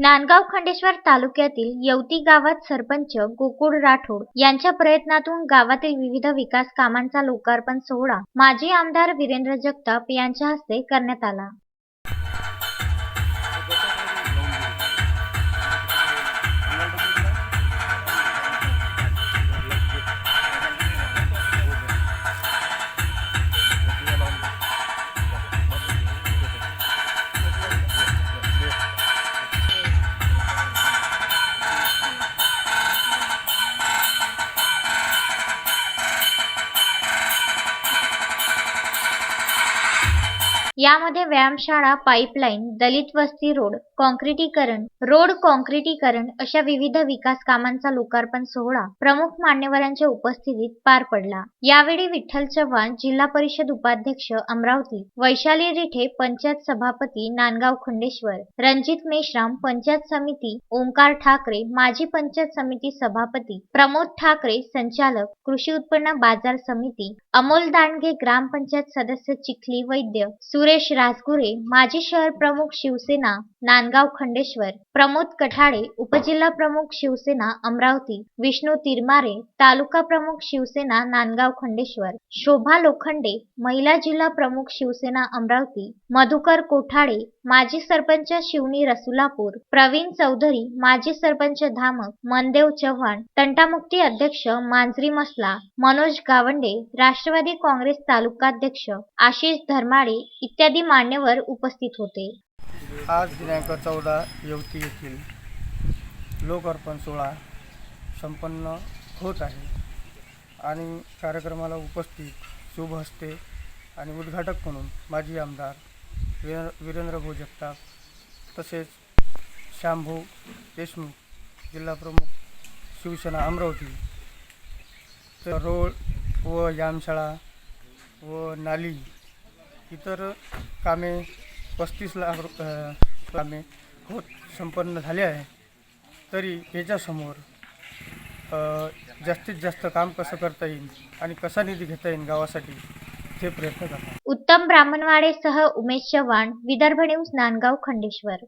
नांदगाव खंडेश्वर तालुक्यातील येवती गावात सरपंच गोकुळ राठोड यांच्या प्रयत्नातून गावातील विविध विकास कामांचा लोकार्पण सोहळा माजी आमदार वीरेंद्र जगताप यांच्या हस्ते करण्यात आला. यामध्ये व्यायामशाळा पाईपलाईन दलित वस्ती रोड कॉन्क्रिटीकरण रोड कॉन्क्रिटीकरण अशा विविध विकास कामांचा लोकार्पण सोहळा प्रमुख मान्यवरांच्या उपस्थितीत पार पडला. यावेळी विठ्ठल चव्हाण जिल्हा परिषद उपाध्यक्ष अमरावती वैशाली रिठे पंचायत सभापती नांदगाव खंडेश्वर रणजित मेश्राम पंचायत समिती ओंकार ठाकरे माजी पंचायत समिती सभापती प्रमोद ठाकरे संचालक कृषी उत्पन्न बाजार समिती अमोल दांडगे ग्रामपंचायत सदस्य चिखली वैद्य सुरेश राजगुरे माजी शहर प्रमुख शिवसेना नांदगाव खंडेश्वर प्रमोद कठाळे उपजिल्हा प्रमुख शिवसेना अमरावती विष्णू तिरमारे तालुका प्रमुख शिवसेना नांदगाव खंडेश्वर शोभा लोखंडे महिला जिल्हा प्रमुख शिवसेना अमरावती मधुकर कोठाळे माजी सरपंच शिवनी रसुलापूर प्रवीण चौधरी माजी सरपंच धामक मनदेव चव्हाण तंटामुक्ती अध्यक्ष मांजरी मसला मनोज गावंडे राष्ट्रवादी काँग्रेस तालुकाध्यक्ष आशिष धर्माळे इत्यादी मान्यवर उपस्थित होते. आज दिनांक चौदा यवती येथील लोकार्पण सोहळा संपन्न होत आहे आणि कार्यक्रमाला उपस्थित शुभ हस्ते आणि उद्घाटक म्हणून माजी आमदार वीर वीरेंद्र भाऊ जगताप तसेच श्यामभाऊ देशमुख जिल्हाप्रमुख शिवसेना अमरावती तर रोड व यामशाळा व नाली इतर कामे पस्तीस लाख रु- कामे होत संपन्न झाले आहे. तरी याच्यासमोर जास्तीत जास्त काम कसं करता येईल आणि कसा निधी घेता येईल गावासाठी ते प्रयत्न करतात उत्तम ब्राह्मणवाडेसह उमेश चव्हाण विदर्भ न्यूज नांदगाव खंडेश्वर.